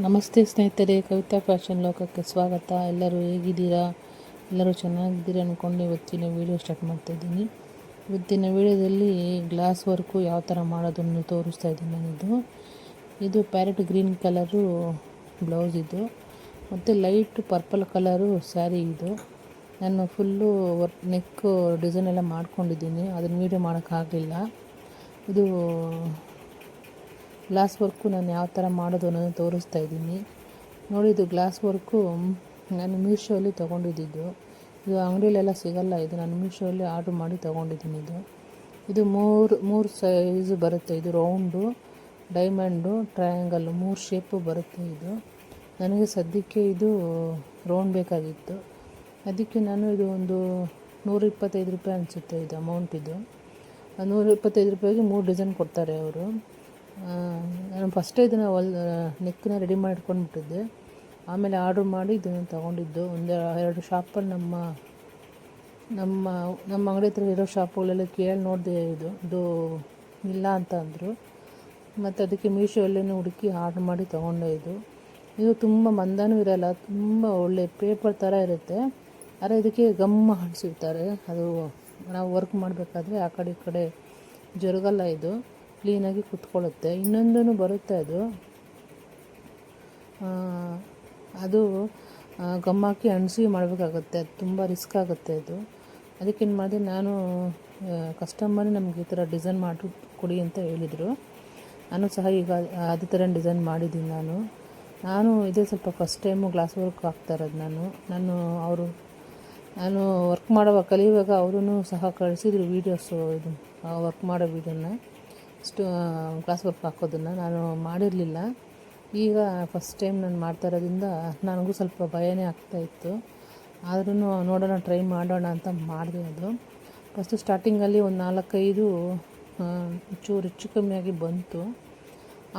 ನಮಸ್ತೆ ಸ್ನೇಹಿತರೆ, ಕವಿತಾ ಫ್ಯಾಷನ್ ಲೋಕಕ್ಕೆ ಸ್ವಾಗತ. ಎಲ್ಲರೂ ಹೇಗಿದ್ದೀರಾ? ಎಲ್ಲರೂ ಚೆನ್ನಾಗಿದ್ದೀರಾ ಅಂದ್ಕೊಂಡು ಇವತ್ತಿನ ವೀಡಿಯೋ ಸ್ಟಾರ್ಟ್ ಮಾಡ್ತಾ ಇದ್ದೀನಿ. ಇವತ್ತಿನ ವೀಡಿಯೋದಲ್ಲಿ ಗ್ಲಾಸ್ ವರ್ಕು ಯಾವ ಥರ ಮಾಡೋದನ್ನು ತೋರಿಸ್ತಾ ಇದ್ದೀನಿ ನಾನಿದು. ಇದು ಪ್ಯಾರೆಟ್ ಗ್ರೀನ್ ಕಲರು ಬ್ಲೌಸ್ ಇದು. ಮತ್ತು ಲೈಟ್ ಪರ್ಪಲ್ ಕಲರು ಸ್ಯಾರಿ ಇದು. ನಾನು ಫುಲ್ಲು ವರ್ಕ್ ನೆಕ್ ಡಿಸೈನ್ ಎಲ್ಲ ಮಾಡ್ಕೊಂಡಿದ್ದೀನಿ. ಅದನ್ನು ವೀಡಿಯೋ ಮಾಡೋಕ್ಕಾಗಲಿಲ್ಲ. ಇದು ಗ್ಲಾಸ್ ವರ್ಕು ನಾನು ಯಾವ ಥರ ಮಾಡೋದು ಅನ್ನೋದನ್ನು ತೋರಿಸ್ತಾ ಇದ್ದೀನಿ. ನೋಡಿ, ಇದು ಗ್ಲಾಸ್ ವರ್ಕು ನಾನು ಮೀಶೋಲ್ಲಿ ತೊಗೊಂಡಿದ್ದು. ಇದು ಅಂಗಡಿಯಲ್ಲೆಲ್ಲ ಸಿಗಲ್ಲ, ಇದು ನಾನು ಮೀಶೋಲ್ಲಿ ಆರ್ಡ್ರ್ ಮಾಡಿ ತೊಗೊಂಡಿದ್ದೀನಿ ಇದು. ಇದು ಮೂರು ಮೂರು ಸೈಜ್ ಬರುತ್ತೆ. ಇದು ರೌಂಡು ಡೈಮಂಡು ಟ್ರಯಾಂಗಲ್ ಮೂರು ಶೇಪು ಬರುತ್ತೆ ಇದು. ನನಗೆ ಸದ್ಯಕ್ಕೆ ಇದು ರೌಂಡ್ ಬೇಕಾಗಿತ್ತು. ಅದಕ್ಕೆ ನಾನು ಇದು ಒಂದು ನೂರ ಇಪ್ಪತ್ತೈದು ರೂಪಾಯಿ ಅನಿಸುತ್ತೆ ಇದು ಅಮೌಂಟ್ ಇದು. ನೂರ ಇಪ್ಪತ್ತೈದು ರೂಪಾಯಿಗೆ ಮೂರು ಡಿಸೈನ್ ಕೊಡ್ತಾರೆ ಅವರು. ನಾನು ಫಸ್ಟೇ ಇದನ್ನು ಹೊಲ್ ನೆಕ್ಕನ್ನ ರೆಡಿ ಮಾಡಿ ಇಟ್ಕೊಂಡ್ಬಿಟ್ಟಿದ್ದೆ ಆಮೇಲೆ ಆರ್ಡ್ರ್ ಮಾಡಿ ಇದನ್ನು ತೊಗೊಂಡಿದ್ದು. ಒಂದು ಎರಡು ಶಾಪಲ್ಲಿ ನಮ್ಮ ನಮ್ಮ ನಮ್ಮ ಅಂಗಡಿ ಹತ್ರ ಇರೋ ಶಾಪುಗಳೆಲ್ಲ ಕೇಳಿ ನೋಡಿದೆ ಇದು. ಇದು ಇಲ್ಲ ಅಂತ ಅಂದರು. ಮತ್ತು ಅದಕ್ಕೆ ಮೀಶೋಲ್ಲೇ ಹುಡುಕಿ ಆರ್ಡ್ರ್ ಮಾಡಿ ತೊಗೊಂಡೆ ಇದು. ಇದು ತುಂಬ ಮಂದನೂ ಇರಲ್ಲ, ತುಂಬ ಒಳ್ಳೆ ಪೇಪರ್ ಥರ ಇರುತ್ತೆ. ಆದರೆ ಇದಕ್ಕೆ ಗಮ್ಮ ಅಂಟಿಸಿರ್ತಾರೆ ಅದು ನಾವು ವರ್ಕ್ ಮಾಡಬೇಕಾದ್ರೆ ಆ ಕಡೆ ಈ ಕಡೆ ಜರುಗಲ್ಲ ಇದು. ಕ್ಲೀನಾಗಿ ಕುತ್ಕೊಳ್ಳುತ್ತೆ. ಇನ್ನೊಂದೂ ಬರುತ್ತೆ ಅದು. ಅದು ಗಮ್ಮಾಕಿ ಅಣಸಿ ಮಾಡಬೇಕಾಗುತ್ತೆ. ಅದು ತುಂಬ ರಿಸ್ಕ್ ಆಗುತ್ತೆ ಅದು. ಅದಕ್ಕೇನು ಮಾಡಿದೆ, ನಾನು ಕಸ್ಟಮರ್ ನಮಗೆ ಈ ಥರ ಡಿಸೈನ್ ಮಾಡಿ ಕೊಡಿ ಅಂತ ಹೇಳಿದರು. ನಾನು ಸಹ ಈಗ ಅದೇ ಥರ ಡಿಸೈನ್ ಮಾಡಿದ್ದೀನಿ ನಾನು. ನಾನು ಇದೇ ಸ್ವಲ್ಪ ಫಸ್ಟ್ ಟೈಮು ಗ್ಲಾಸ್ ವರ್ಕ್ ಆಗ್ತಾ ಇರೋದು ನಾನು. ನಾನು ಅವರು, ನಾನು ವರ್ಕ್ ಮಾಡುವಾಗ, ಕಲಿಯುವಾಗ ಅವರೂ ಸಹ ಕಳಿಸಿದ್ರು ವೀಡಿಯೋಸು ಇದು ವರ್ಕ್ ಮಾಡೋ ವೀಡಿಯೋನ ಸ್ಟು ಕ್ಲಾಸ್ ವರ್ಕ್ ಹಾಕೋದನ್ನು ನಾನು ಮಾಡಿರಲಿಲ್ಲ. ಈಗ ಫಸ್ಟ್ ಟೈಮ್ ನಾನು ಮಾಡ್ತಾ ಇರೋದ್ರಿಂದ ನನಗೂ ಸ್ವಲ್ಪ ಭಯನೇ ಆಗ್ತಾಯಿತ್ತು ಆದ್ರೂ ನೋಡೋಣ ಟ್ರೈ ಮಾಡೋಣ ಅಂತ ಮಾಡಿದೆ ಅದು. ಫಸ್ಟು ಸ್ಟಾರ್ಟಿಂಗಲ್ಲಿ ಒಂದು ನಾಲ್ಕೈದು ಚೂರು ಹೆಚ್ಚು ಕಮ್ಮಿಯಾಗಿ ಬಂತು.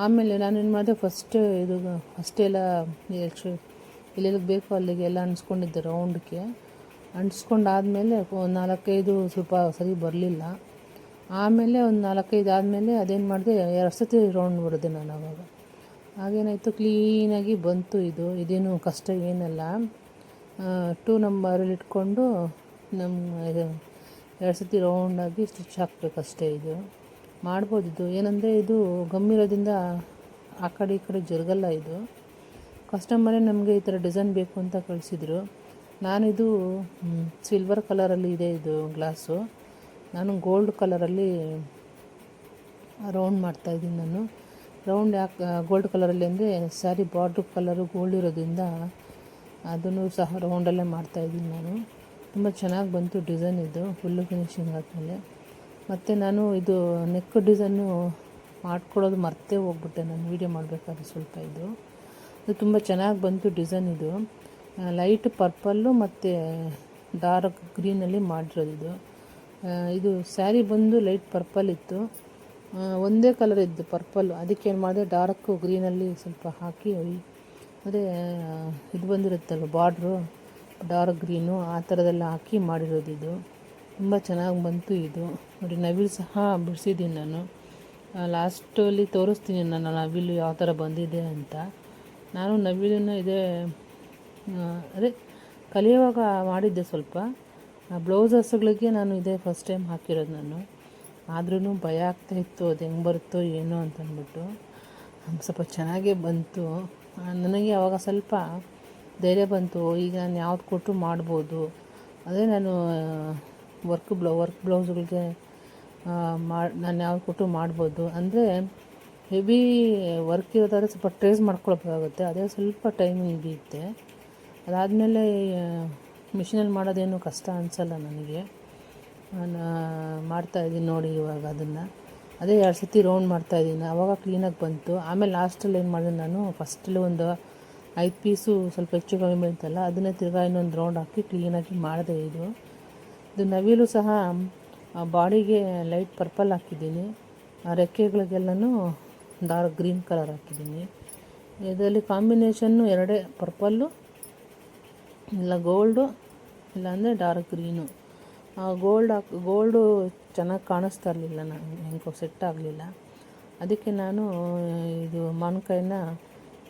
ಆಮೇಲೆ ನಾನೇನು ಮಾಡಿದೆ ಫಸ್ಟ್ ಇದು ಅಷ್ಟೆಲ್ಲ ಎಲ್ಲೆಲ್ಲಿಗೆ ಬೇಕೋ ಅಲ್ಲಿಗೆ ಎಲ್ಲ ಅಂಟಿಸ್ಕೊಂಡಿದ್ದೆ ರೌಂಡ್ಗೆ ಅಂಟಿಸ್ಕೊಂಡಾದಮೇಲೆ ಒಂದು ನಾಲ್ಕೈದು ಸ್ವಲ್ಪ ಸರಿ ಬರಲಿಲ್ಲ. ಆಮೇಲೆ ಒಂದು ನಾಲ್ಕೈದು ಆದಮೇಲೆ ಅದೇನು ಮಾಡಿದೆ, ಎರಡು ಸತಿ ರೌಂಡ್ ಬಿಡಿದೆ ನಾನು ಅವಾಗ. ಆಗೇನಾಯಿತು ಕ್ಲೀನಾಗಿ ಬಂತು ಇದು. ಇದೇನು ಕಷ್ಟ ಏನಲ್ಲ. ಟೂ ನಂಬರಲ್ಲಿ ಇಟ್ಕೊಂಡು ನಮ್ಮ ಎರಡು ಸತಿ ರೌಂಡಾಗಿ ಸ್ಟಿಚ್ ಹಾಕಬೇಕಷ್ಟೇ ಇದು. ಮಾಡ್ಬೋದು ಇದು. ಏನಂದರೆ ಇದು ಗಮ್ಮಿರೋದ್ರಿಂದ ಆ ಕಡೆ ಈ ಕಡೆ ಜರುಗಲ್ಲ ಇದು. ಕಸ್ಟಮರೇ ನಮಗೆ ಈ ಥರ ಡಿಸೈನ್ ಬೇಕು ಅಂತ ಕಳಿಸಿದ್ರು. ನಾನಿದು ಸಿಲ್ವರ್ ಕಲರಲ್ಲಿ ಇದೆ ಇದು ಗ್ಲಾಸು ನಾನು ಗೋಲ್ಡ್ ಕಲರಲ್ಲಿ ರೌಂಡ್ ಮಾಡ್ತಾಯಿದ್ದೀನಿ ನಾನು. ರೌಂಡ್ ಯಾಕೆ ಗೋಲ್ಡ್ ಕಲರಲ್ಲಿ ಅಂದರೆ ಸ್ಯಾರಿ ಬಾರ್ಡ್ರ್ ಕಲರು ಗೋಲ್ಡ್ ಇರೋದ್ರಿಂದ ಅದನ್ನು ಸಹ ರೌಂಡಲ್ಲೇ ಮಾಡ್ತಾಯಿದ್ದೀನಿ ನಾನು. ತುಂಬ ಚೆನ್ನಾಗಿ ಬಂತು ಡಿಸೈನ್ ಇದು, ಫುಲ್ಲು ಫಿನಿಶಿಂಗ್ ಆದಮೇಲೆ. ಮತ್ತು ನಾನು ಇದು ನೆಕ್ ಡಿಸೈನು ಮಾಡ್ಕೊಡೋದು ಮರ್ತೇ ಹೋಗ್ಬಿಟ್ಟೆ ನಾನು, ವೀಡಿಯೋ ಮಾಡಬೇಕಾದ್ರೆ ಸ್ವಲ್ಪ ಇದು. ಇದು ತುಂಬ ಚೆನ್ನಾಗಿ ಬಂತು ಡಿಸೈನ್ ಇದು. ಲೈಟ್ ಪರ್ಪಲ್ಲು ಮತ್ತು ಡಾರ್ಕ್ ಗ್ರೀನಲ್ಲಿ ಮಾಡಿರೋದು ಇದು. ಇದು ಸ್ಯಾರಿ ಬಂದು ಲೈಟ್ ಪರ್ಪಲ್ ಇತ್ತು. ಒಂದೇ ಕಲರ್ ಇದ್ದು ಪರ್ಪಲ್. ಅದಕ್ಕೆ ಏನು ಮಾಡಿದೆ, ಡಾರ್ಕು ಗ್ರೀನಲ್ಲಿ ಸ್ವಲ್ಪ ಹಾಕಿ ಅದೇ ಇದು ಬಂದಿರುತ್ತಲ್ಲ ಬಾರ್ಡ್ರು, ಡಾರ್ಕ್ ಗ್ರೀನು, ಆ ಥರದೆಲ್ಲ ಹಾಕಿ ಮಾಡಿರೋದು ಇದು. ತುಂಬ ಚೆನ್ನಾಗಿ ಬಂತು ಇದು. ನೋಡಿ, ನವಿಲು ಸಹ ಬಿಡಿಸಿದ್ದೀನಿ ನಾನು. ಲಾಸ್ಟಲ್ಲಿ ತೋರಿಸ್ತೀನಿ ನಾನು ನವಿಲು ಯಾವ ಥರ ಬಂದಿದೆ ಅಂತ. ನಾನು ನವಿಲನ್ನು ಇದೇ ಅದೇ ಕಲಿಯುವಾಗ ಮಾಡಿದ್ದೆ ಸ್ವಲ್ಪ. ಬ್ಲೌಸಸ್ಗಳಿಗೆ ನಾನು ಇದೇ ಫಸ್ಟ್ ಟೈಮ್ ಹಾಕಿರೋದು ನಾನು. ಆದ್ರೂ ಭಯ ಆಗ್ತಾ ಇತ್ತು, ಅದು ಹೆಂಗೆ ಬರುತ್ತೋ ಏನೋ ಅಂತ ಅಂದ್ಬಿಟ್ಟು ಸ್ವಲ್ಪ ಚೆನ್ನಾಗೇ ಬಂತು. ನನಗೆ ಆವಾಗ ಸ್ವಲ್ಪ ಧೈರ್ಯ ಬಂತು. ಈಗ ನಾನು ಯಾವ್ದು ಕೊಟ್ಟು ಮಾಡ್ಬೋದು. ಅದೇ ನಾನು ವರ್ಕ್ ಬ್ಲೌ ವರ್ಕ್ ಬ್ಲೌಸ್ಗಳಿಗೆ ಮಾಡಿ ನಾನು ಯಾವ್ದು ಕೊಟ್ಟು ಮಾಡ್ಬೋದು. ಅಂದರೆ ಹೆವಿ ವರ್ಕ್ ಇರೋದಾದ್ರೆ ಸ್ವಲ್ಪ ಟ್ರೇಸ್ ಮಾಡ್ಕೊಳ್ಬೇಕಾಗುತ್ತೆ. ಅದೇ ಸ್ವಲ್ಪ ಟೈಮಿಂಗ್ ಹಿಡಿಯುತ್ತೆ ಅದಾದಮೇಲೆ ಮಿಷಿನಲ್ಲಿ ಮಾಡೋದೇನು ಕಷ್ಟ ಅನಿಸಲ್ಲ ನನಗೆ. ನಾನು ಮಾಡ್ತಾಯಿದ್ದೀನಿ ನೋಡಿ ಇವಾಗ ಅದನ್ನು. ಅದೇ ಎರಡು ಸತಿ ರೌಂಡ್ ಮಾಡ್ತಾಯಿದ್ದೀನಿ ಆವಾಗ ಕ್ಲೀನಾಗಿ ಬಂತು. ಆಮೇಲೆ ಲಾಸ್ಟಲ್ಲಿ ಏನು ಮಾಡಿದೆ ನಾನು? ಫಸ್ಟಲ್ಲಿ ಒಂದು ಐದು ಪೀಸು ಸ್ವಲ್ಪ ಹೆಚ್ಚು ಕಮ್ಮಿ ಬೀಳ್ತಲ್ಲ ಅದನ್ನೇ ತಿರ್ಗಾ ಇನ್ನೊಂದು ರೌಂಡ್ ಹಾಕಿ ಕ್ಲೀನಾಗಿ ಮಾಡಿದೆ ಇದು. ಇದು ನವಿಲು ಸಹ ಬಾಡಿಗೆ ಲೈಟ್ ಪರ್ಪಲ್ ಹಾಕಿದ್ದೀನಿ. ರೆಕ್ಕೆಗಳಿಗೆಲ್ಲನೂ ಡಾರ್ಕ್ ಗ್ರೀನ್ ಕಲರ್ ಹಾಕಿದ್ದೀನಿ. ಇದರಲ್ಲಿ ಕಾಂಬಿನೇಷನ್ನು ಎರಡೇ ಪರ್ಪಲ್ಲು ಇಲ್ಲ ಗೋಲ್ಡು ಇಲ್ಲಾಂದರೆ ಡಾರ್ಕ್ ಗ್ರೀನು. ಗೋಲ್ಡ್ ಹಾಕ್, ಗೋಲ್ಡು ಚೆನ್ನಾಗಿ ಕಾಣಿಸ್ತಾ ಇರಲಿಲ್ಲ ನನಗೆ ಹೆಂಗೋ ಸೆಟ್ ಆಗಲಿಲ್ಲ. ಅದಕ್ಕೆ ನಾನು, ಇದು ಮಾವಿನಕಾಯಿನ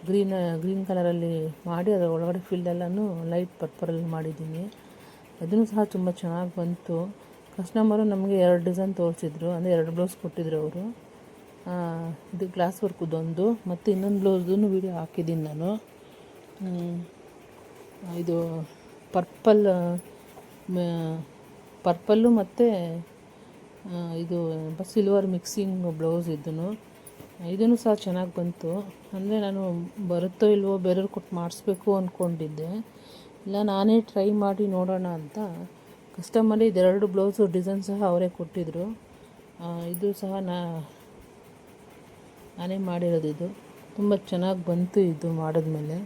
ಗ್ರೀನ್ ಗ್ರೀನ್ ಕಲರಲ್ಲಿ ಮಾಡಿ, ಅದರ ಒಳಗಡೆ ಫೀಲ್ಡೆಲ್ಲೂ ಲೈಟ್ ಪರ್ಪರಲ್ಲಿ ಮಾಡಿದ್ದೀನಿ. ಅದನ್ನು ಸಹ ತುಂಬ ಚೆನ್ನಾಗಿ ಬಂತು. ಕಸ್ಟಮರು ನಮಗೆ ಎರಡು ಡಿಸೈನ್ ತೋರಿಸಿದ್ರು, ಅಂದರೆ ಎರಡು ಬ್ಲೌಸ್ ಕೊಟ್ಟಿದ್ರು ಅವರು. ಇದು ಗ್ಲಾಸ್ ವರ್ಕುದೊಂದು ಮತ್ತು ಇನ್ನೊಂದು ಬ್ಲೌಸ್ದು ವೀಡಿಯೋ ಹಾಕಿದ್ದೀನಿ ನಾನು. ಇದು ಪರ್ಪಲ್ ಪರ್ಪಲ್ಲು ಮತ್ತು ಇದು ಸಿಲ್ವರ್ ಮಿಕ್ಸಿಂಗ್ ಬ್ಲೌಸ್ ಇದನ್ನು ಇದನ್ನು ಸಹ ಚೆನ್ನಾಗಿ ಬಂತು. ಅಂದರೆ ನಾನು ಬರುತ್ತೋ ಇಲ್ವೋ ಬೇರೆಯವ್ರು ಕೊಟ್ಟು ಮಾಡಿಸ್ಬೇಕು ಅಂದ್ಕೊಂಡಿದ್ದೆ ಇಲ್ಲ, ನಾನೇ ಟ್ರೈ ಮಾಡಿ ನೋಡೋಣ ಅಂತ. ಕಸ್ಟಮರ್ ಇದೆರಡು ಬ್ಲೌಸು ಡಿಸೈನ್ ಸಹ ಅವರೇ ಕೊಟ್ಟಿದ್ದರು ಇದು ಸಹ ನಾ, ನಾನೇ ಮಾಡಿರೋದು ಇದು. ತುಂಬ ಚೆನ್ನಾಗಿ ಬಂತು ಇದು ಮಾಡಿದ್ಮೇಲೆ.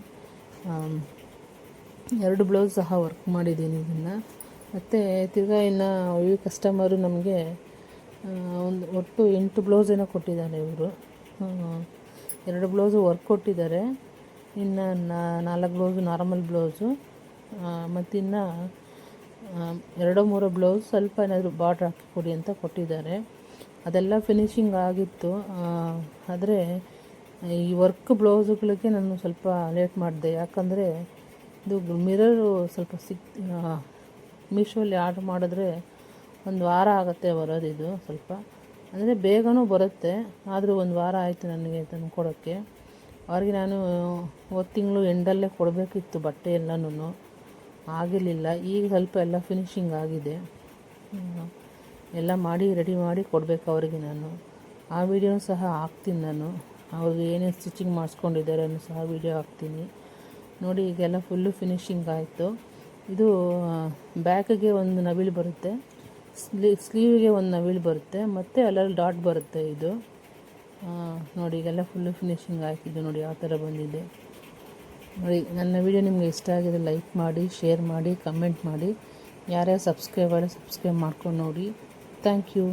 ಎರಡು ಬ್ಲೌಸ್ ಸಹ ವರ್ಕ್ ಮಾಡಿದ್ದೀನಿ ಇದನ್ನು. ಮತ್ತು ತಿರ್ಗಾ ಇನ್ನು ಈ ಕಸ್ಟಮರು ನಮಗೆ ಒಂದು ಒಟ್ಟು ಎಂಟು ಬ್ಲೌಸ್ ಏನೋ ಕೊಟ್ಟಿದ್ದಾರೆ ಇವರು. ಎರಡು ಬ್ಲೌಸು ವರ್ಕ್ ಕೊಟ್ಟಿದ್ದಾರೆ. ಇನ್ನು ನಾಲ್ಕು ಬ್ಲೌಸು ನಾರ್ಮಲ್ ಬ್ಲೌಸು ಮತ್ತು ಇನ್ನು ಎರಡೋ ಮೂರು ಬ್ಲೌಸ್ ಸ್ವಲ್ಪ ಏನಾದರೂ ಬಾರ್ಡ್ರ್ ಹಾಕಿ ಕೊಡಿ ಅಂತ ಕೊಟ್ಟಿದ್ದಾರೆ. ಅದೆಲ್ಲ ಫಿನಿಶಿಂಗ್ ಆಗಿತ್ತು. ಆದರೆ ಈ ವರ್ಕ್ ಬ್ಲೌಸುಗಳಿಗೆ ನಾನು ಸ್ವಲ್ಪ ಲೇಟ್ ಮಾಡಿದೆ. ಯಾಕಂದರೆ ಇದು ಮಿರರು ಸ್ವಲ್ಪ ಸಿಕ್ ಮೀಶೋಲಿ ಆರ್ಡ್ರ್ ಮಾಡಿದ್ರೆ ಒಂದು ವಾರ ಆಗುತ್ತೆ ಬರೋದು ಇದು ಸ್ವಲ್ಪ. ಅಂದರೆ ಬೇಗನೂ ಬರುತ್ತೆ, ಆದರೂ ಒಂದು ವಾರ ಆಯಿತು ನನಗೆ ತಂದು ಕೊಡೋಕ್ಕೆ. ಅವ್ರಿಗೆ ನಾನು ಹೋದ ತಿಂಗಳು ಎಂಡಲ್ಲೇ ಕೊಡಬೇಕಿತ್ತು ಬಟ್ಟೆ ಎಲ್ಲನೂ ಆಗಿರಲಿಲ್ಲ, ಈಗ ಸ್ವಲ್ಪ ಎಲ್ಲ ಫಿನಿಶಿಂಗ್ ಆಗಿದೆ. ಎಲ್ಲ ಮಾಡಿ ರೆಡಿ ಮಾಡಿ ಕೊಡಬೇಕು ಅವರಿಗೆ ನಾನು. ಆ ವಿಡಿಯೋ ಸಹ ಹಾಕ್ತೀನಿ ನಾನು. ಅವ್ರಿಗೆ ಏನೇನು ಸ್ಟಿಚಿಂಗ್ ಮಾಡಿಸ್ಕೊಂಡಿದ್ದಾರೆ ಸಹ ವಿಡಿಯೋ ಹಾಕ್ತೀನಿ. ನೋಡಿ, ಈಗೆಲ್ಲ ಫುಲ್ಲು ಫಿನಿಶಿಂಗ್ ಆಯಿತು. ಇದು ಬ್ಯಾಕಿಗೆ ಒಂದು ನವಿಲು ಬರುತ್ತೆ. ಸ್ಲೀ ಸ್ಲೀವಿಗೆ ಒಂದು ನವಿಲು ಬರುತ್ತೆ. ಮತ್ತು ಅಲ್ಲಲ್ಲಿ ಡಾಟ್ ಬರುತ್ತೆ ಇದು. ನೋಡಿ, ಈಗೆಲ್ಲ ಫುಲ್ಲು ಫಿನಿಶಿಂಗ್ ಹಾಕಿದ್ದು ನೋಡಿ, ಯಾವ ಥರ ಬಂದಿದೆ. ನೋಡಿ, ನನ್ನ ವಿಡಿಯೋ ನಿಮಗೆ ಇಷ್ಟ ಆಗಿದೆ ಲೈಕ್ ಮಾಡಿ ಶೇರ್ ಮಾಡಿ ಕಮೆಂಟ್ ಮಾಡಿ. ಯಾರ್ಯಾರು ಸಬ್ಸ್ಕ್ರೈಬ್ ಸಬ್ಸ್ಕ್ರೈಬ್ ಮಾಡ್ಕೊಂಡು ನೋಡಿ. Thank you